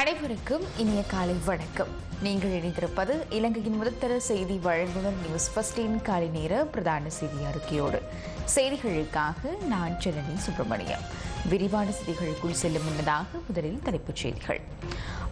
அனைவருக்கும் இனிய காலை வணக்கம். நீங்கள் இணைந்திருப்பது இலங்கையின் முதற்தர செய்தி வழங்குனர் நியூஸ் ஃபர்ஸ்டின் காலை நேர பிரதான செய்தி அறிக்கையோடு. செய்திகளுக்காக நான் ஜனனி சுப்பிரமணியம். விரிவான செய்திகளுக்குள் செல்லும் முன்னதாக முதலில் தலைப்புச் செய்திகள்.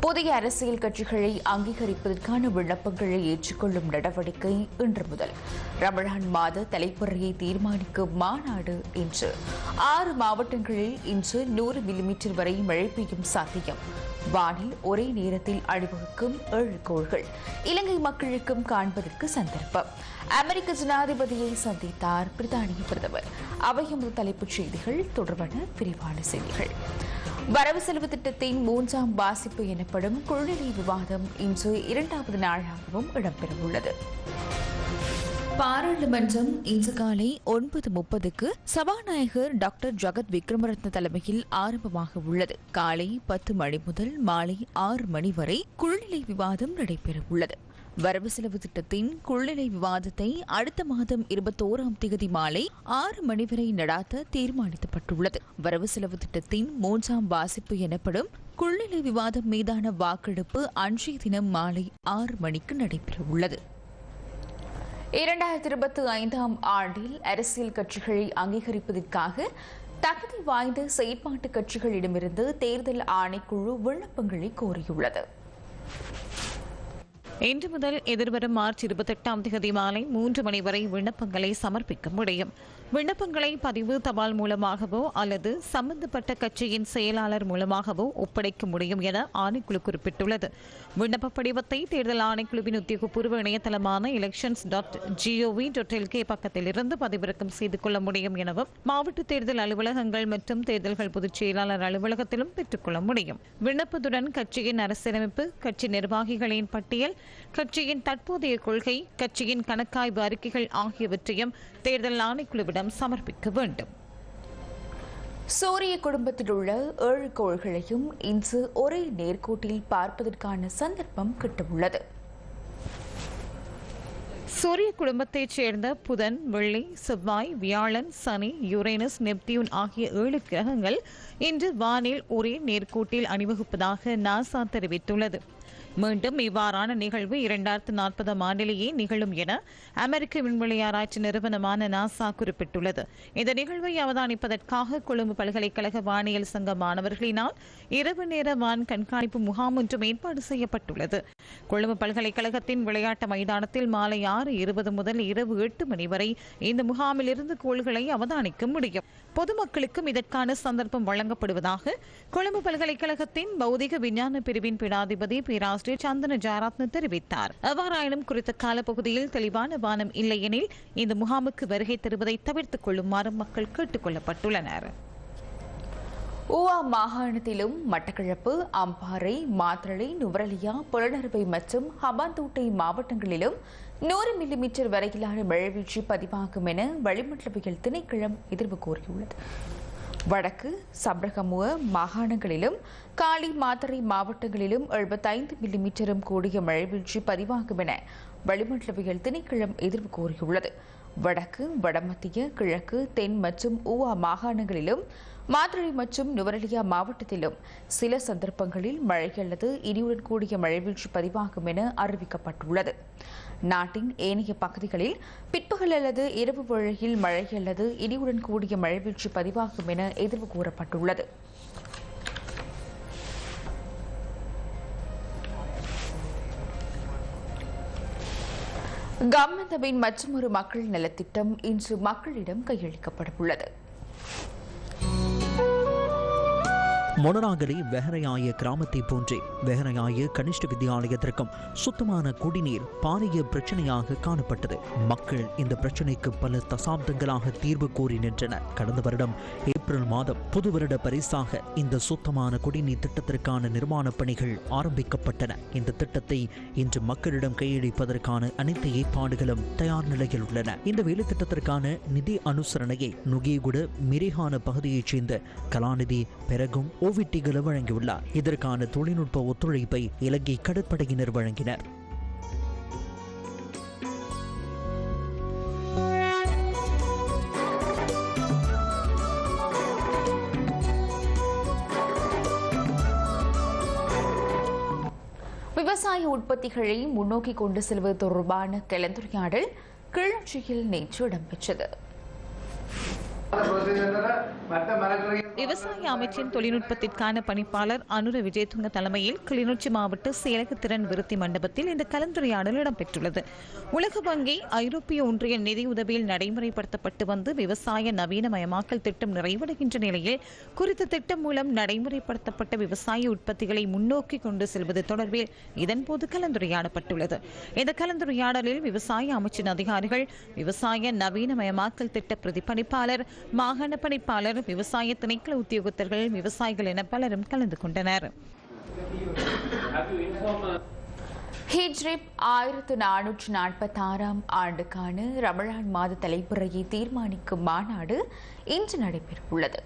புதிய அரசியல் கட்சிகளை அங்கீகரிப்பதற்கான விண்ணப்பங்களை ஏற்றுக்கொள்ளும் நடவடிக்கை இன்று முதல். ரமலான் மாத தலைப்புறையை தீர்மானிக்கும் மாநாடு இன்று. ஆறு மாவட்டங்களில் இன்று நூறு மில்லிமீட்டர் வரை மழை பெய்யும் சாத்தியம். வானில் ஒரே நேரத்தில் அணிவகுக்கும் ஏழு கோள்கள் இலங்கை மக்களுக்கும் காண்பதற்கு சந்தர்ப்பம். அமெரிக்க ஜனாதிபதியை சந்தித்தார் பிரித்தானிய பிரதமர். அவையமது தலைப்புச் செய்திகள் தொடர்பான விரிவான செய்திகள். வரவு செலவு திட்டத்தின் மூன்றாம் வாசிப்பு எனப்படும் குழுநிலை விவாதம் இன்று இரண்டாவது நாளாகவும் இடம்பெறவுள்ளது. பாராளுமன்றம் இன்று காலை ஒன்பது முப்பதுக்கு சபாநாயகர் டாக்டர் ஜகத் விக்ரமரத்ன தலைமையில் ஆரம்பமாக உள்ளது. காலை பத்து மணி முதல் மாலை ஆறு மணி வரை குழுநிலை விவாதம் நடைபெற உள்ளது. வரவு செலவு திட்டத்தின் குழுநிலை விவாதத்தை அடுத்த மாதம் இருபத்தோராம் தேதி மாலை ஆறு மணி வரை நடாத்த தீர்மானிக்கப்பட்டுள்ளது. வரவு செலவு திட்டத்தின் மூன்றாம் வாசிப்பு எனப்படும் குழுநிலை விவாதம் மீதான வாக்கெடுப்பு அன்றைய தினம் மாலை ஆறு மணிக்கு நடைபெற உள்ளது. இரண்டாயிரத்தி இருபத்தி ஐந்தாம் ஆண்டில் அரசியல் கட்சிகளை அங்கீகரிப்பதற்காக தகுதி வாய்ந்த செயற்பாட்டு கட்சிகளிடமிருந்து தேர்தல் ஆணைக்குழு விண்ணப்பங்களை கோரியுள்ளது. இன்று முதல் எதிர்வரும் மார்ச் இருபத்தெட்டாம் தேதி மாலை மூன்று மணி வரை விண்ணப்பங்களை சமர்ப்பிக்க முடியும். விண்ணப்பங்களை பதிவு தபால் மூலமாகவோ அல்லது சம்பந்தப்பட்ட கட்சியின் செயலாளர் மூலமாகவோ ஒப்படைக்க முடியும் என ஆணைக்குழு குறிப்பிட்டுள்ளது. விண்ணப்ப படிவத்தை தேர்தல் ஆணைக்குழுவின் உத்தியோகபூர்வ இணையதளமான elections dot GOV dot LK பக்கத்திலிருந்து பதிவிறக்கம் செய்து கொள்ள முடியும் எனவும் மாவட்ட தேர்தல் அலுவலகங்கள் மற்றும் தேர்தல்கள் பொதுச் செயலாளர் அலுவலகத்திலும் பெற்றுக்கொள்ள முடியும். விண்ணப்பத்துடன் கட்சியின் அரசியலமைப்பு கட்சி நிர்வாகிகளின் பட்டியல் கட்சியின் தற்போதைய கொள்கை கட்சியின் கணக்காய்வு அறிக்கைகள் ஆகியவற்றையும் தேர்தல் ஆணைக்குழுவிடம் சமர்ப்பிக்க வேண்டும். சூரிய குடும்பத்தில் உள்ள ஏழு கோள்களையும் இன்று ஒரே நேர்கோட்டில் பார்ப்பதற்கான சந்தர்ப்பம் கிட்டவுள்ளது. சூரிய குடும்பத்தைச் சேர்ந்த புதன் வெள்ளி செவ்வாய் வியாழன் சனி யுரேனஸ் நெப்டியூன் ஆகிய ஏழு கிரகங்கள் இன்று வானில் ஒரே நேர்கோட்டில் அணிவகுப்பதாக நாசா தெரிவித்துள்ளது. மீண்டும் இவ்வாறான நிகழ்வு இரண்டாயிரத்து நாற்பதாம் ஆண்டிலேயே நிகழும் என அமெரிக்க விண்வெளி ஆராய்ச்சி நிறுவனமான நாசா குறிப்பிட்டுள்ளது. இந்த நிகழ்வை அவதானிப்பதற்காக கொழும்பு பல்கலைக்கழக வானியல் சங்க மாணவர்களினால் இரவு நேர வான் கண்காணிப்பு முகாம் ஒன்றும் ஏற்பாடு செய்யப்பட்டுள்ளது. கொழும்பு பல்கலைக்கழகத்தின் விளையாட்டு மைதானத்தில் மாலை ஆறு இருபது முதல் இரவு எட்டு மணி வரை இந்த முகாமில் இருந்து கோள்களை அவதானிக்க முடியும். பொதுமக்களுக்கும் இதற்கான சந்தர்ப்பம் வழங்கப்படுவதாக கொழும்பு பல்கலைக்கழகத்தின் பௌதிக விஞ்ஞான பிரிவின் பீடாதிபதி பேராசிரியர் ஆசிரியர் சந்தன ஜாராத்ன தெரிவித்தார். எவ்வாறாயினும் குறித்த காலப்பகுதியில் தெளிவான வானம் இல்லையெனில் இந்த முகாமுக்கு வருகை தருவதை தவிர்த்துக் கொள்ளுமாறு மக்கள் கேட்டுக் கொள்ளப்பட்டுள்ளனர். ஊவா மாகாணத்திலும் மட்டக்களப்பு அம்பாறை மாத்தளை நுவரலியா புலனறுவை மற்றும் ஹபாந்தோட்டை மாவட்டங்களிலும் நூறு மில்லிமீட்டர் வரையிலான மழைவீழ்ச்சி பதிவாகும் என வளிமண்டலவியல் திணைக்களம் எதிர்வு கூறியுள்ளது. வடக்கு சப்ரகமுவ மாகாணங்களிலும் காலி மாத்தறை மாவட்டங்களிலும் எழுபத்தைந்து மில்லிமீட்டரும் கூடிய மழைவீழ்ச்சி பதிவாகும் என வளிமண்டலவியல் திணைக்களம் எதிர்வு கூறியுள்ளது. வடக்கு வடமத்திய கிழக்கு தென் மற்றும் ஊவா மாகாணங்களிலும் மாத்தறை மற்றும் நுவரலியா மாவட்டத்திலும் சில சந்தர்ப்பங்களில் மழை அல்லது இடியுடன் கூடிய மழைவீழ்ச்சி பதிவாகும் என அறிவிக்கப்பட்டுள்ளது. நாட்டின் ஏனைய பகுதிகளில் பிற்பகல் அல்லது இரவு வேளையில் மழை அல்லது இடியுடன் கூடிய மழைவீழ்ச்சி பதிவாகும் என எதிர்வு கூறப்பட்டுள்ளது. கம்னந்தபின் மற்றொரு மக்கள் நலத்திட்டம் இன்று மக்களிடம் கையளிக்கப்பட உள்ளது மொனராகலி வெஹரையாய கிராமத்தை போன்றே வெஹரையாய கனிஷ்ட வித்தியாலயத்திற்கும் சுத்தமான குடிநீர் பாரிய பிரச்சனையாக காணப்பட்டது. மக்கள் இந்த பிரச்சனைக்கு பல தசாப்தங்களாக தீர்வு கோரி நின்றனர். கடந்த வருடம் ஏப்ரல் மாதம் புது வருட பரிசாக இந்த சுத்தமான குடிநீர் திட்டத்திற்கான நிர்மாணப் பணிகள் ஆரம்பிக்கப்பட்டன. இந்த திட்டத்தை இன்று மக்களிடம் கையளிப்பதற்கான அனைத்து ஏற்பாடுகளும் தயார் நிலையில் உள்ளன. இந்த வேலை திட்டத்திற்கான நிதி அனுசரணையை நுகேகுட மிரிஹான பகுதியைச் சேர்ந்த கலாநிதி பெரகும் ஓவிட்டிகளை வழங்கியுள்ளார். இதற்கான தொழில்நுட்ப ஒத்துழைப்பை இலங்கை கடற்படையினர் வழங்கினர். விவசாய உற்பத்திகளை முன்னோக்கி கொண்டு செல்வது தொடர்பான கலந்துரையாடல் கிளர்ச்சியில் நேற்று இடம்பெற்றது. விவசாய அமைச்சின் தொழில்நுட்பத்திற்கான பணிப்பாளர் அனுர விஜயதுங்க தலைமையில் கிளிநொச்சி மாவட்ட செயலக திறன் விருத்தி மண்டபத்தில் இந்த கலந்துரையாடல் இடம்பெற்றுள்ளது. உலக வங்கி ஐரோப்பிய ஒன்றிய நிதியுதவியில் நடைமுறைப்படுத்தப்பட்டு வந்து விவசாய நவீனமயமாக்கல் திட்டம் நிறைவடைகின்ற நிலையில் குறித்த திட்டம் மூலம் நடைமுறைப்படுத்தப்பட்ட விவசாய உற்பத்திகளை முன்னோக்கி கொண்டு செல்வது தொடர்பில் இதன்போது கலந்துரையாடப்பட்டுள்ளது. இந்த கலந்துரையாடலில் விவசாய அமைச்சின் அதிகாரிகள் விவசாய நவீனமயமாக்கல் திட்ட பிரதிபலிப்பாளர் மா. மாகாண பணிப்பாளர் விவசாய திணைக்கள உத்தியோகத்தர்கள் விவசாயிகள் என பலரும் கலந்து கொண்டனர். ஹிஜ்ரிப் ஆயிரத்து நானூற்று நாற்பத்தாறாம் ஆண்டுக்கான ரமலான் மாத தலைப்புறையை தீர்மானிக்கும் மாநாடு இன்று நடைபெறவுள்ளது.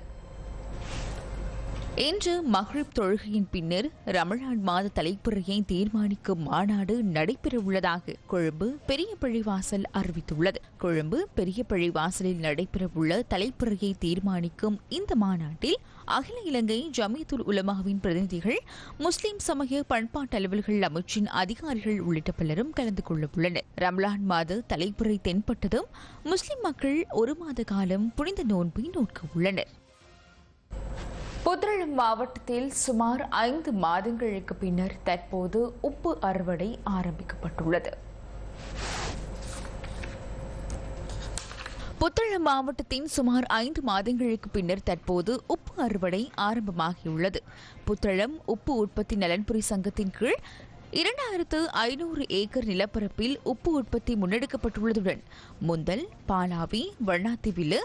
இன்று மஹ்ரிப் தொழுகையின் பின்னர் ரமலான் மாத தலைப்புறையை தீர்மானிக்கும் மாநாடு நடைபெறவுள்ளதாக கொழும்பு பெரிய பழிவாசல் அறிவித்துள்ளது. கொழும்பு பெரிய பழிவாசலில் நடைபெறவுள்ள தலைப்புறையை தீர்மானிக்கும் இந்த மாநாட்டில் அகில இலங்கை ஜமீத்துல் உலமாவின் பிரதிநிதிகள் முஸ்லிம் சமய பண்பாட்டு அலுவல்கள் அமைச்சின் அதிகாரிகள் உள்ளிட்ட பலரும் கலந்து கொள்ள உள்ளனர் ரம்லான் மாத தலைப்புறை தென்பட்டதும் முஸ்லிம் மக்கள் ஒரு மாத காலம் புனித நோன்பை நோக்க உள்ளனர் புத்தளம் மாவட்டத்தில் சுமார் ஐந்து மாதங்களுக்கு பின்னர் தற்போது உப்பு அறுவடை ஆரம்பிக்கப்பட்டுள்ளது. புத்தளம் மாவட்டத்தின் சுமார் ஐந்து மாதங்களுக்கு பின்னர் தற்போது உப்பு அறுவடை ஆரம்பமாகியுள்ளது. புத்தளம் உப்பு உற்பத்தி நலன்புரி சங்கத்தின் கீழ் இரண்டாயிரத்து ஐநூறு ஏக்கர் நிலப்பரப்பில் உப்பு உற்பத்தி முன்னெடுக்கப்பட்டுள்ளதுடன் முந்தல் பாலாவி வண்ணாத்திவிலு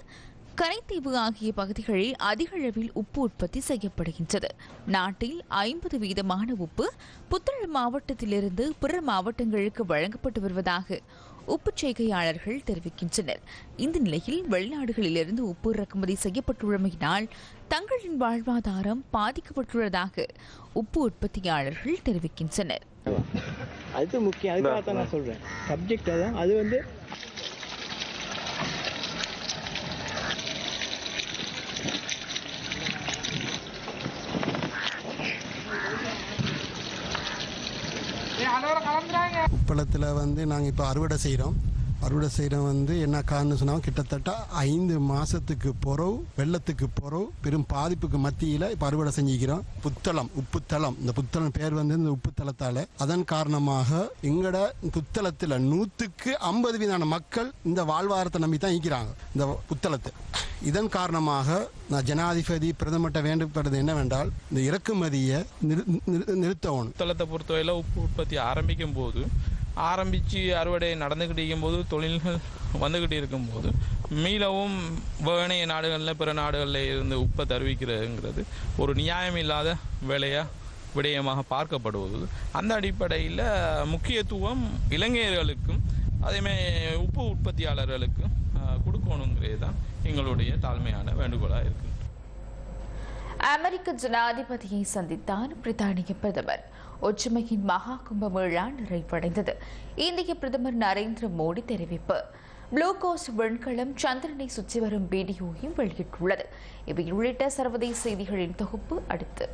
கரைத்தீவு ஆகிய பகுதிகளில் அதிக அளவில் உப்பு உற்பத்தி செய்யப்படுகின்றது. நாட்டில் ஐம்பது வீதமான உப்பு புத்தளம் மாவட்டத்திலிருந்து பிற மாவட்டங்களுக்கு வழங்கப்பட்டு வருவதாக உப்பு செய்கையாளர்கள் தெரிவிக்கின்றனர். இந்த நிலையில் வெளிநாடுகளிலிருந்து உப்பு இறக்குமதி செய்யப்பட்டுள்ளமையினால் தங்களின் வாழ்வாதாரம் பாதிக்கப்பட்டுள்ளதாக உப்பு உற்பத்தியாளர்கள் தெரிவிக்கின்றனர். அது முக்கியம். அதுக்காக தான் நான் சொல்றேன். சப்ஜெக்ட் அது வந்து உப்பளத்தில் வந்து நாங்கள் இப்போ அறுவடை செய்கிறோம் அறுவடை செய்கிற வந்து என்ன காரணம் சொன்னால் கிட்டத்தட்ட ஐந்து மாதத்துக்கு பிறகு வெள்ளத்துக்கு பிறகு பெரும் பாதிப்புக்கு மத்தியில் இப்போ அறுவடை செஞ்சுக்கிறோம். புத்தளம் உப்புத்தளம். இந்த புத்தளம் பேர் வந்து இந்த உப்புத்தளத்தால். அதன் காரணமாக எங்களோட புத்தளத்தில் நூற்றுக்கு ஐம்பது வீதமான மக்கள் இந்த வாழ்வாரத்தை நம்பி தான் இருக்கிறாங்க இந்த புத்தளத்தை. இதன் காரணமாக நான் ஜனாதிபதி பிரதமர்கிட்ட வேண்டப்படுறது என்னவென்றால் இந்த இறக்குமதியை நிறு நிறுத்தணும். புத்தளத்தை பொறுத்தவரையில் உப்பு உற்பத்தி ஆரம்பிக்கும் போது ஆரம்பித்து அறுவடை நடந்துக்கிட்டு இருக்கும்போது தொழில்கள் வந்துக்கிட்டு இருக்கும்போது மீளவும் வேணைய நாடுகளில் பிற நாடுகளில் இருந்து உப்பை தருவிக்கிறதுங்கிறது ஒரு நியாயம் இல்லாத வேலையாக விடயமாக பார்க்கப்படுவது. அந்த அடிப்படையில் முக்கியத்துவம் இளைஞர்களுக்கும் அதேமாரி உப்பு உற்பத்தியாளர்களுக்கும் கொடுக்கணுங்கிறது தான் எங்களுடைய தாழ்மையான வேண்டுகோளாக இருக்குது அமெரிக்க ஜனாதிபதியை சந்தித்தார் பிரித்தானிய பிரதமர். ஒற்றுமையின் மகா கும்ப விழா நிறைவடைந்தது இந்திய பிரதமர் நரேந்திர மோடி தெரிவிப்பு. ப்ளூகோஸ் விண்கலம் சந்திரனை சுற்றி வரும் வீடியோவையும் வெளியிட்டுள்ளது. இவை உள்ளிட்ட சர்வதேச செய்திகளின் தொகுப்பு அடுத்து.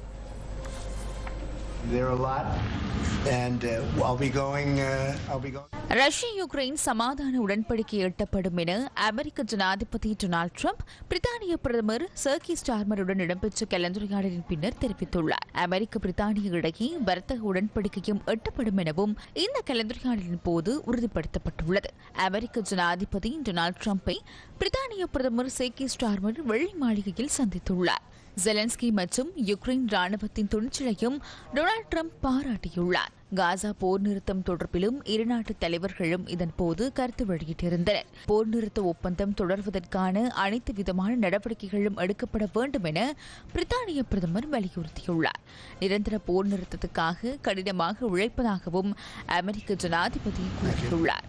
ரஷ்ய யுக்ரைன் சமாதான உடன்படிக்கை எட்டப்படும் என அமெரிக்க ஜனாதிபதி டொனால்ட் ட்ரம்ப் பிரித்தானிய பிரதமர் சர்கி ஸ்டார்மருடன் இடம்பெற்ற கலந்துரையாடலின் பின்னர் தெரிவித்துள்ளார். அமெரிக்க பிரித்தானிய இடையே வர்த்தக உடன்படிக்கையும் எட்டப்படும் எனவும் இந்த கலந்துரையாடலின் போது உறுதிப்படுத்தப்பட்டுள்ளது. அமெரிக்க ஜனாதிபதி டொனால்ட் ட்ரம்ப்பை பிரித்தானிய பிரதமர் சேகி ஸ்டார்மர் வெள்ளி மாளிகையில் சந்தித்துள்ளார். ஜெலன்ஸ்கி மற்றும் யுக்ரைன் ராணுவத்தின் துணிச்சலையும் டொனால்ட் ட்ரம்ப் பாராட்டியுள்ளார். காசா போர் நிறுத்தம் தொடர்பிலும் இருநாட்டு தலைவர்களும் இதன்போது கருத்து வெளியிட்டிருந்தனர். போர் நிறுத்த ஒப்பந்தம் தொடர்வதற்கான அனைத்து விதமான நடவடிக்கைகளும் எடுக்கப்பட வேண்டும் என பிரித்தானிய பிரதமர் வலியுறுத்தியுள்ளார். நிரந்தர போர் நிறுத்தத்துக்காக கடினமாக உழைப்பதாகவும் அமெரிக்க ஜனாதிபதி கூறியுள்ளார்.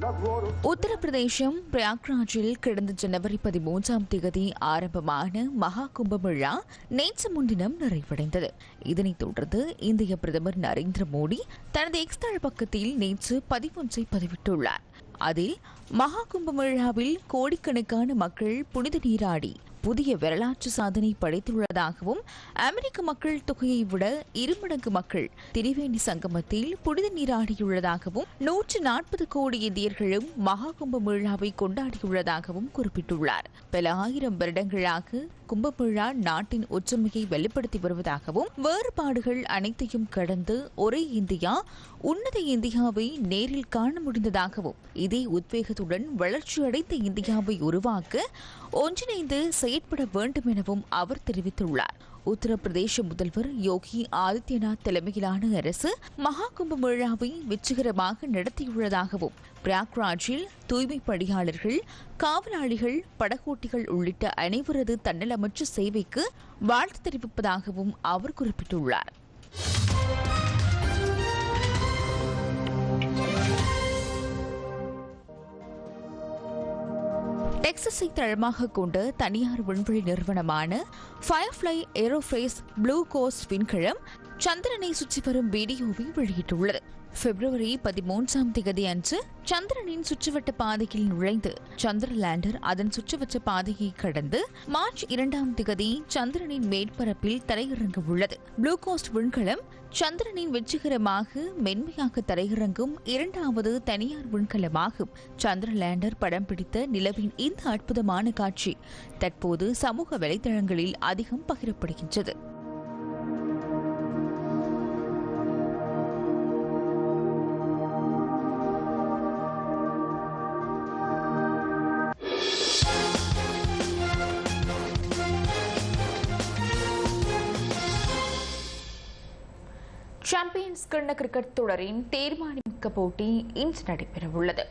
உத்தரப்பிரதேசம் பிரயாக்ராஜில் கடந்த ஜனவரி பதிமூன்றாம் தேதி ஆரம்பமான மகா கும்பமேளா நேற்று முன்தினம் நிறைவடைந்தது. இதனைத் தொடர்ந்து இந்திய பிரதமர் நரேந்திர மோடி தனது எக்ஸ்தள பக்கத்தில் நேற்று பதிவொன்றை பதிவிட்டுள்ளார். அதில் மகா கும்பமேளாவில் கோடிக்கணக்கான மக்கள் புனித நீராடி புதிய வரலாற்று சாதனை படைத்துள்ளதாகவும் அமெரிக்க மக்கள் தொகையை விட இருமடங்கு மக்கள் திரிவேணி சங்கமத்தில் புனித நீராடியுள்ளதாகவும் நூற்று நாற்பது கோடி இந்தியர்களும் மகா விழாவை கொண்டாடியுள்ளதாகவும் குறிப்பிட்டுள்ளார். பல ஆயிரம் வருடங்களாக கும்பமேளா நாட்டின் ஒற்றுமையை வெளிப்படுத்தி வருவதாகவும் வேறுபாடுகள் அனைத்தையும் கடந்து ஒரே இந்தியா உன்னத இந்தியாவை நேரில் காண முடிந்ததாகவும் இதே உத்வேகத்துடன் வளர்ச்சியடைந்த இந்தியாவை உருவாக்க ஒன்றிணைந்து செயற்பட வேண்டும் எனவும் அவர் தெரிவித்துள்ளார். உத்தரப்பிரதேச முதல்வர் யோகி ஆதித்யநாத் தலைமையிலான அரசு மகா விழாவை வெற்றிகரமாக நடத்தியுள்ளதாகவும் பிராக்ராஜில் தூய்மை பணியாளர்கள் காவலாளிகள் படகோட்டிகள் உள்ளிட்ட அனைவரது தன்னலமற்ற சேவைக்கு வாழ்த்து தெரிவிப்பதாகவும் அவர் குறிப்பிட்டுள்ளார். டெக்சஸை தளமாக கொண்டு தனியார் விண்வெளி நிறுவனமான ஃபயர்ஃப்ளை ஏரோஃபேஸ் ப்ளூ கோஸ்ட் விண்கலம் சந்திரனை சுற்றி வரும் வீடியோவை வெளியிட்டுள்ளது. பிப்ரவரி பதிமூன்றாம் திகதி அன்று சந்திரனின் சுற்றுவட்ட பாதையில் நுழைந்து சந்திர லேண்டர் அதன் சுற்றுவட்ட பாதையை கடந்து மார்ச் இரண்டாம் திகதி சந்திரனின் மேற்பரப்பில் தரையிறங்க உள்ளது. ப்ளூ கோஸ்ட் விண்கலம் சந்திரனின் வெற்றிகரமாக மென்மையாக தரையிறங்கும் இரண்டாவது தனியார் விண்கலமாகும். சந்திர லேண்டர் படம் பிடித்த நிலவின் இந்த அற்புதமான காட்சி தற்போது சமூக வலைதளங்களில் அதிகம் பகிரப்படுகின்றது. சாம்பியன்ஸ் கிண்ண கிரிக்கெட் தொடரின் தீர்மானிக்க போட்டி இன்று நடைபெறவுள்ளது.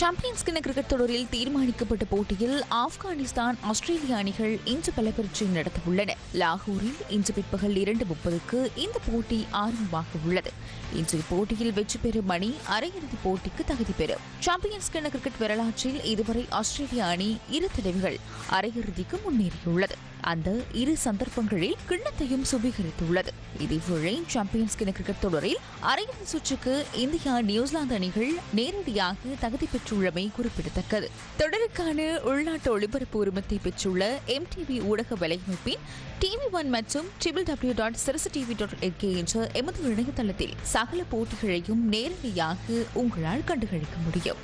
சாம்பியன்ஸ் கிண்ண கிரிக்கெட் தொடரில் தீர்மானிக்கப்பட்ட போட்டியில் ஆப்கானிஸ்தான் ஆஸ்திரேலிய அணிகள் இன்று பலப்பரீட்சை நடத்தவுள்ளன. லாகூரில் இன்று பிற்பகல் இரண்டு முப்பதுக்கு இந்த போட்டி ஆரம்பமாக உள்ளது இன்றைய போட்டியில் வெற்றி பெறும் அணி அரையிறுதிப் போட்டிக்கு தகுதி பெறும். சாம்பியன்ஸ் கிண்ண கிரிக்கெட் வரலாற்றில் இதுவரை ஆஸ்திரேலிய அணி இரு தடவைகள் அரையிறுதிக்கு முன்னேறியுள்ளது. அந்த இரு சந்தர்ப்பங்களில் கிண்ணத்தையும் சுபீகரித்துள்ளது இதேவேளை சாம்பியன்ஸ் கிண கிரிக்கெட் தொடரில் அரையிறுதி சுற்றுக்கு இந்தியா நியூசிலாந்து அணிகள் நேரடியாக தகுதி பெற்றுள்ளமை குறிப்பிடத்தக்கது. தொடருக்கான உள்நாட்டு ஒளிபரப்பு உரிமத்தை பெற்றுள்ள எம்டிவி ஊடக வலையமைப்பின் டிவி ஒன் மற்றும் triple W dot Sirasa TV dot L என்ற எமது இணையதளத்தில் சகல போட்டிகளையும் நேரடியாக உங்களால் கண்டுகளிக்க முடியும்.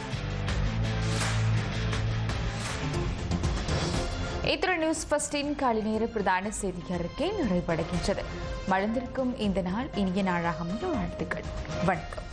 இத்துடன் நியூஸ் ஃபர்ஸ்டின் காலை நேர பிரதான செய்தி அறிக்கை நிறைவடைகின்றது. மலர்ந்திருக்கும் இந்த நாள் இனிய நாளாக அமைய வாழ்த்துக்கள். வணக்கம்.